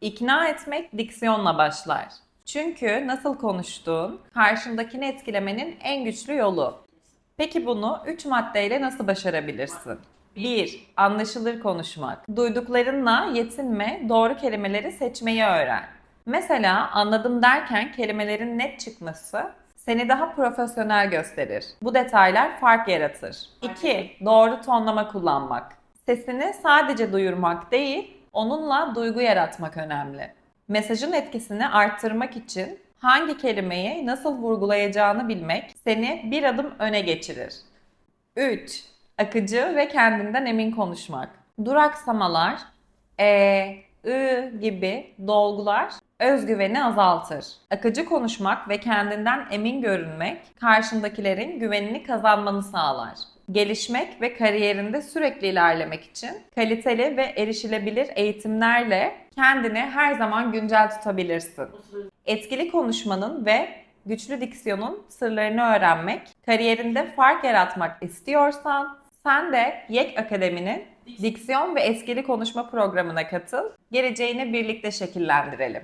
İkna etmek diksiyonla başlar. Çünkü nasıl konuştuğun karşındakini etkilemenin en güçlü yolu. Peki bunu 3 maddeyle nasıl başarabilirsin? 1. Anlaşılır konuşmak. Duyduklarınla yetinme, doğru kelimeleri seçmeyi öğren. Mesela anladım derken kelimelerin net çıkması seni daha profesyonel gösterir. Bu detaylar fark yaratır. 2. Doğru tonlama kullanmak. Sesini sadece duyurmak değil, onunla duygu yaratmak önemli. Mesajın etkisini arttırmak için hangi kelimeyi nasıl vurgulayacağını bilmek seni bir adım öne geçirir. 3. Akıcı ve kendinden emin konuşmak. Duraksamalar, e, ı gibi dolgular özgüveni azaltır. Akıcı konuşmak ve kendinden emin görünmek karşındakilerin güvenini kazanmanı sağlar. Gelişmek ve kariyerinde sürekli ilerlemek için kaliteli ve erişilebilir eğitimlerle kendini her zaman güncel tutabilirsin. Etkili konuşmanın ve güçlü diksiyonun sırlarını öğrenmek, kariyerinde fark yaratmak istiyorsan sen de YEK Akademi'nin diksiyon ve etkili konuşma programına katıl. Geleceğini birlikte şekillendirelim.